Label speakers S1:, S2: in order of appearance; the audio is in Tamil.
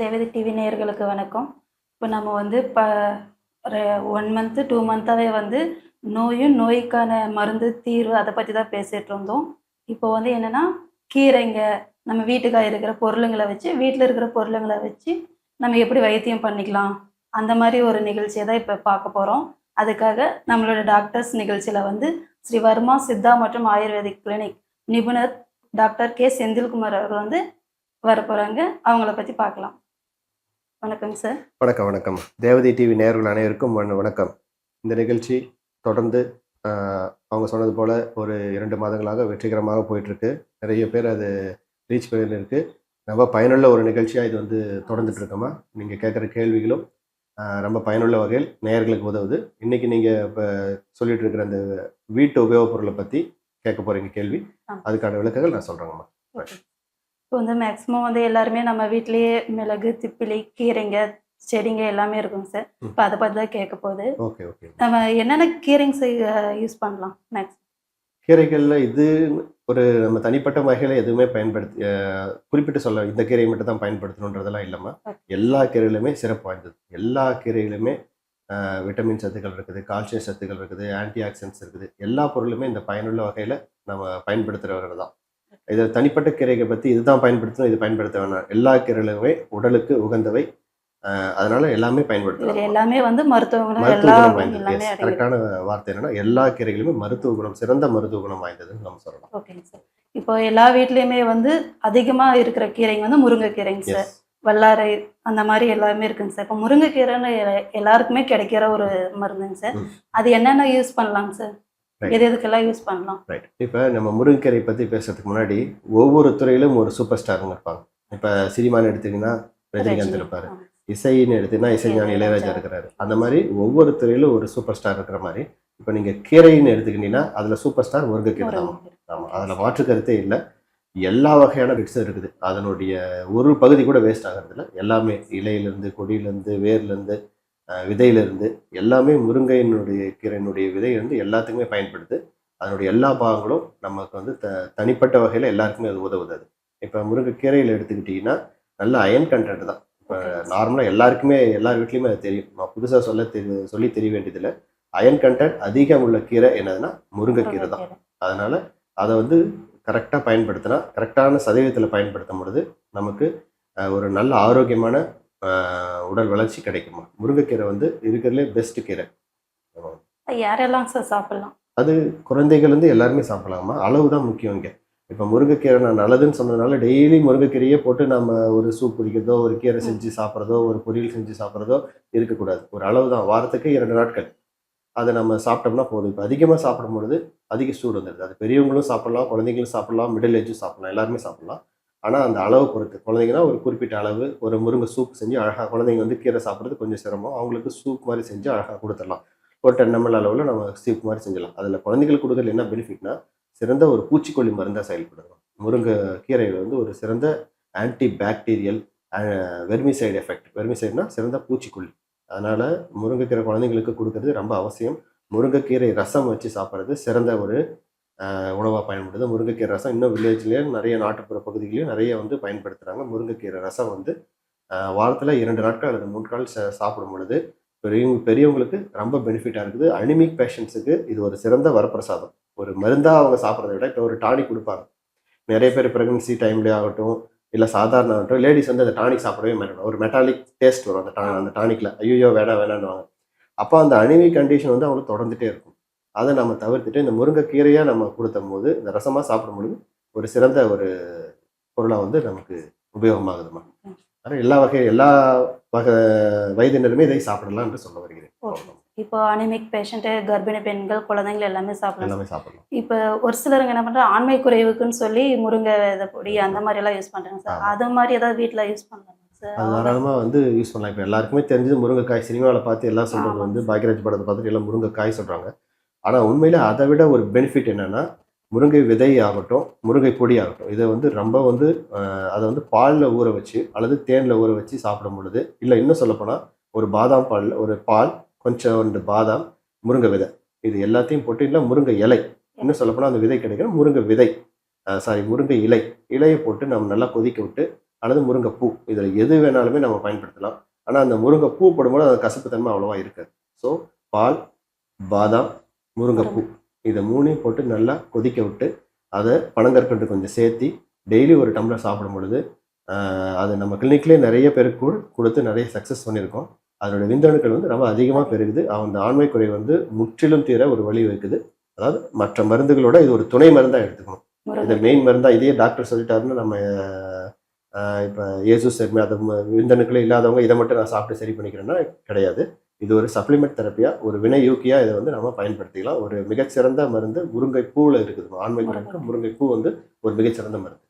S1: தேவதி டிவி நேயர்களுக்கு வணக்கம். இப்போ நம்ம வந்து இப்போ ஒரு ஒன் மந்த்து டூ மந்த்தாகவே வந்து நோயும் நோய்க்கான மருந்து தீர்வு அதை பற்றி தான் பேசிகிட்டு இருந்தோம். இப்போ வந்து என்னென்னா கீரைங்க நம்ம வீட்டுக்காக இருக்கிற பொருளுங்களை வச்சு வீட்டில் இருக்கிற பொருளுங்களை வச்சு நம்ம எப்படி வைத்தியம் பண்ணிக்கலாம்? அந்த மாதிரி ஒரு நிகழ்ச்சியை தான் இப்போ பார்க்க போகிறோம் அதுக்காக நம்மளோட டாக்டர்ஸ் நிகழ்ச்சியில் வந்து ஸ்ரீ வர்மா சித்தா மற்றும் ஆயுர்வேதிக் கிளினிக் நிபுணர் டாக்டர் கே செந்தில்குமார் அவர்கள் வந்து வர போகிறாங்க அவங்கள பற்றி பார்க்கலாம். வணக்கம் சார்
S2: வணக்கம் வணக்கம். தேவதை டிவி நேயர்கள் அனைவருக்கும் வண- வணக்கம். இந்த நிகழ்ச்சி தொடர்ந்து அவங்க சொன்னது போல ஒரு இரண்டு மாதங்களாக வெற்றிகரமாக போயிட்டு இருக்கு நிறைய பேர் அது ரீச் பண்ணிருக்கு ரொம்ப பயனுள்ள ஒரு நிகழ்ச்சியாக இது வந்து தொடர்ந்துட்டு இருக்கோமா நீங்கள் கேட்குற கேள்விகளும் ரொம்ப பயனுள்ள வகையில் நேயர்களுக்கு உதவுது. இன்னைக்கு நீங்கள் இப்போ சொல்லிட்டு இருக்கிற அந்த வீட்டு உபயோகப் பொருளை பற்றி கேட்க போறீங்க கேள்வி. அதுக்கான விளக்கங்கள் நான் சொல்கிறேங்கம்மா
S1: இப்போ வந்து மேக்ஸிமம் வந்து எல்லாருமே நம்ம வீட்லேயே மிளகு திப்பிலி கீரைங்க செடிங்க எல்லாமே இருக்குங்க சார். இப்போ அதை பற்றி தான் கேட்க போகுது.
S2: Okay okay.
S1: நம்ம என்னென்ன கீரைங்க யூஸ் பண்ணலாம் மேக்ஸ்
S2: கீரைகளில் இது ஒரு நம்ம தனிப்பட்ட வகையில் எதுவுமே பயன்படுத்தி குறிப்பிட்டு சொல்ல இந்த கீரையை மட்டும் தான் பயன்படுத்தணுன்றதெல்லாம் இல்லாமல். எல்லா கீரைகளுமே சிறப்பு வாய்ந்தது. எல்லா கீரைகளுமே விட்டமின் சத்துக்கள் இருக்குது கால்சியம் சத்துக்கள் இருக்குது ஆன்டி ஆக்சிடென்ட்ஸ் இருக்குது. எல்லா பொருளுமே இந்த பயனுள்ள வகையில் நம்ம பயன்படுத்துகிறவர்கள் தான். இது தனிப்பட்ட கீரைகளை பற்றி இதுதான் பயன்படுத்தணும் இது பயன்படுத்த வேணாம். எல்லா கீரைகளுமே உடலுக்கு உகந்தவை அதனால எல்லாமே
S1: இதில்
S2: பயன்படுத்தலாம்
S1: எல்லாமே வந்து மருத்துவ குணம்
S2: கரெக்டான வார்த்தை என்னன்னா எல்லா கீரைகளுமே மருத்துவ குணம் சிறந்த மருத்துவ குணம் வாய்ந்ததுன்னு நம்ம சொல்லலாம்.
S1: ஓகேங்க சார். இப்போ எல்லா வீட்லேயுமே வந்து அதிகமாக இருக்கிற கீரைங்க வந்து முருங்கைக்கீரைங்க சார். வல்லாரை அந்த மாதிரி எல்லாமே இருக்குங்க சார். இப்போ முருங்கைக்கீரைன்னு எல்லாருக்குமே கிடைக்கிற ஒரு மருந்துங்க சார். அது என்னென்ன யூஸ் பண்ணலாங்க சார். எது எதுக்கெல்லாம் யூஸ் பண்ணலாம்
S2: ரைட் இப்போ நம்ம முருங்கைக்கீரை பற்றி பேசுறதுக்கு முன்னாடி ஒவ்வொரு துறையிலும் ஒரு சூப்பர் ஸ்டாருங்க இருப்பாங்க. இப்போ சினிமான்னு எடுத்தீங்கன்னா ரஜினிகாந்த்
S1: ரஜினி.
S2: இருப்பார். இசைன்னு எடுத்தீங்கன்னா இசைஞானி இளையராஜா. இருக்கிறாரு. அந்த மாதிரி ஒவ்வொரு துறையிலும் ஒரு சூப்பர் ஸ்டார் இருக்கிற மாதிரி இப்போ நீங்கள் கீரைன்னு எடுத்துக்கிட்டீங்கன்னா அதில் சூப்பர் ஸ்டார் முருங்கைக்கீரை தான். ஆமாம் அதில் மாற்று கருத்தே இல்லை. எல்லா வகையான பிட்ஸும் இருக்குது. அதனுடைய ஒரு பகுதி கூட வேஸ்ட் ஆகிறதில்ல. எல்லாமே இலையிலேருந்து கொடியிலேருந்து வேர்லேருந்து விதையிலேருந்து எல்லாமே முருங்கையினுடைய கீரையினுடைய விதையிலேருந்து எல்லாத்துக்குமே பயன்படுது. அதனுடைய எல்லா பாகங்களும் நமக்கு வந்து த தனிப்பட்ட வகையில் எல்லாருக்குமே அது உதவுது. அது இப்போ முருங்கைக்கீரையில் எடுத்துக்கிட்டிங்கன்னா நல்ல அயன் கண்டென்ட் தான். இப்போ நார்மலாக எல்லாருக்குமே எல்லார் வீட்லேயுமே அது தெரியும். நான் புதுசாக சொல்ல தெரி சொல்லி தெரிய வேண்டியதில்லை. அயன் கண்டென்ட் அதிகம் உள்ள கீரை என்னதுன்னா முருங்கைக்கீரை தான். அதனால் அதை வந்து கரெக்டாக பயன்படுத்தினா கரெக்டான சதவீதத்தில் பயன்படுத்தும் பொழுது நமக்கு ஒரு நல்ல ஆரோக்கியமான உடல் வளர்ச்சி கிடைக்குமா? முருங்கைக்கீரை வந்து இருக்கிறதுலே பெஸ்ட் கீரை.
S1: யாரெல்லாம் சார் சாப்பிடலாம்?
S2: அது குழந்தைகள் வந்து எல்லாருமே சாப்பிடலாமா? அளவு தான் முக்கியம் இங்கே. இப்போ முருங்கைக்கீரை நான் நல்லதுன்னு சொன்னதுனால டெய்லி முருங்கைக்கீரையே போட்டு நம்ம ஒரு சூப் குடிக்கிறதோ ஒரு கீரை செஞ்சு சாப்பிட்றதோ ஒரு பொரியல் செஞ்சு சாப்பிட்றதோ இருக்கக்கூடாது. ஒரு அளவு தான். வாரத்துக்கு இரண்டு நாட்கள். அதை நம்ம சாப்பிட்டோம்னா போதும். இப்போ அதிகமாக சாப்பிடும் பொழுது அதிக சூடு வந்துடுது. அது பெரியவங்களும் சாப்பிடலாம் குழந்தைங்களும் சாப்பிடலாம் மிடில் ஏஜும் சாப்பிடலாம் எல்லாருமே சாப்பிடலாம். ஆனால் அந்த அளவு பொறுத்து குழந்தைங்கன்னா ஒரு குறிப்பிட்ட அளவு ஒரு முருங்கை சூப் செஞ்சு அழகாக குழந்தைங்க வந்து கீரை சாப்பிட்றது கொஞ்சம் சிரமம். அவங்களுக்கு சூப் மாதிரி செஞ்சு அழகாக கொடுத்துடலாம். ஒரு டென் எம்எல் அளவில் நம்ம சூப் மாதிரி செஞ்சலாம் அதில் குழந்தைங்களுக்கு கொடுக்கறது என்ன பெனிஃபிட்னா சிறந்த ஒரு பூச்சிக்கொல்லி மருந்தாக செயல்படுறோம். முருங்கை கீரையில் வந்து ஒரு சிறந்த ஆன்டி பாக்டீரியல் வெர்மிசைடு எஃபெக்ட் வெர்மிசைடுனா சிறந்த பூச்சிக்கொல்லி. அதனால் முருங்கைக்கீரை குழந்தைங்களுக்கு கொடுக்கறது ரொம்ப அவசியம். முருங்கைக்கீரை ரசம் வச்சு சாப்பிட்றது சிறந்த ஒரு உணவாக பயன்படுது. முருங்கைக்கீரை ரசம் இன்னும் வில்லேஜ்லேயும் நிறைய நாட்டுப்புற பகுதிகளையும் நிறைய வந்து பயன்படுத்துகிறாங்க முருங்கைக்கீரை ரசம் வந்து வாரத்தில் இரண்டு நாட்கள் அல்லது மூன்று நாள் சா- சாப்பிடும் பொழுது பெரியவங்க பெரியவங்களுக்கு ரொம்ப பெனிஃபிட்டாக இருக்குது. அனிமிக் பேஷண்ட்ஸுக்கு இது ஒரு சிறந்த வரப்பிரசாதம். ஒரு மருந்தாக அவங்க சாப்பிட்றத விட இப்போ ஒரு டானிக் கொடுப்பாங்க. நிறைய பேர் ப்ரெக்னன்சி டைம்லேயே ஆகட்டும் இல்லை சாதாரண ஆகட்டும் லேடிஸ் வந்து அந்த டானிக் சாப்பிடவே மாட்டாங்க. ஒரு மெட்டாலிக் டேஸ்ட் வரும் அந்த டா அந்த டானிக்கில் ஐயோ வேணாம் வேணான்னுவாங்க அப்போ அந்த அனிமிக் கண்டிஷன் வந்து அவங்களுக்கு தொடர்ந்துட்டே இருக்கும். அதை நம்ம தவிர்த்துட்டு இந்த முருங்கைக்கீரையாக நம்ம கொடுத்தும் போது இந்த ரசமாக சாப்பிடும் பொழுது ஒரு சிறந்த ஒரு பொருளாக வந்து நமக்கு உபயோகமாகுதுமா ஆனால் எல்லா வகை எல்லா வகை வயதினருமே இதை சாப்பிடலாம் என்று சொல்ல வருகிறேன்.
S1: இப்போ அனிமிக் பேஷண்ட்டு கர்ப்பிணி பெண்கள் குழந்தைகள் எல்லாமே சாப்பிடலாம்.
S2: எல்லாமே சாப்பிடலாம்.
S1: இப்போ ஒரு சிலருங்க என்ன பண்ணுறாங்க ஆண்மை குறைவுக்குன்னு சொல்லி முருங்கை விதை பொடி அந்த மாதிரி எல்லாம் யூஸ் பண்ணுறாங்க சார். அது மாதிரி ஏதாவது வீட்டில் யூஸ் பண்ணலாமா
S2: அது தாராளமாக வந்து யூஸ் பண்ணலாம். இப்போ எல்லாருக்குமே தெரிஞ்சது முருங்கைக்காய் சினிமாவில் பார்த்து எல்லாம் சொல்கிறது. வந்து பாக்யராஜ் படத்தை பார்த்துட்டு எல்லாம் முருங்கைக்காய் சொல்கிறாங்க ஆனால் உண்மையில் அதை விட ஒரு பெனிஃபிட் என்னென்னா முருங்கை விதை ஆகட்டும் முருங்கை பொடி ஆகட்டும் இதை வந்து ரொம்ப வந்து அதை வந்து பாலில் ஊற வச்சு அல்லது தேனில் ஊற வச்சு சாப்பிடும் பொழுது இல்லை இன்னும் சொல்லப்போனால் ஒரு பாதாம் பாலில் ஒரு பால் கொஞ்சம் ரெண்டு பாதாம் முருங்கை விதை. இது எல்லாத்தையும் போட்டு இல்லை முருங்கை இலை. இன்னும் சொல்லப்போனால் அந்த விதை கிடைக்கும் முருங்கை விதை. சாரி முருங்கை இலை. இலையை போட்டு நம்ம நல்லா கொதிக்க விட்டு அல்லது முருங்கைப்பூ இதில் எது வேணாலுமே நம்ம பயன்படுத்தலாம். ஆனால் அந்த முருங்கைப்பூ போடும்போது அந்த கசப்புத்தன்மை அவ்வளோவா இருக்காது. ஸோ பால் பாதாம் முருங்கைப்பூ. இதை மூணையும் போட்டு நல்லா கொதிக்க விட்டு அதை பனங்கற்கண்டு கொஞ்சம் சேர்த்தி டெய்லி ஒரு டம்ளர் சாப்பிடும் பொழுது அது நம்ம கிளினிக்லேயே நிறைய பேருக்கு கூட கொடுத்து நிறைய சக்ஸஸ் பண்ணியிருக்கோம். அதோட விந்தணுக்கள் வந்து ரொம்ப அதிகமாக பெருகுது. அந்த ஆண்மை குறை வந்து முற்றிலும் தீர ஒரு வழி வைக்குது அதாவது மற்ற மருந்துகளோட இது ஒரு துணை மருந்தாக எடுத்துக்கணும். இதை
S1: முருங்கை
S2: மெயின் மருந்தா இதையே டாக்டர் சொல்லிட்டாருன்னு நம்ம இப்போ இயேசு சர்மே அது விந்தணுக்களே இல்லாதவங்க இதை மட்டும் நான் சாப்பிட்டு சரி பண்ணிக்கிறேன்னா கிடையாது. இது ஒரு சப்ளிமெண்ட் தெரப்பியா ஒரு வினை யூக்கியா இதை வந்து நம்ம பயன்படுத்திக்கலாம். ஒரு மிகச்சிறந்த மருந்து முருங்கை பூவில் இருக்குது. ஆண்மை குறைக்கு முருங்கை பூ வந்து ஒரு மிகச்சிறந்த மருந்து.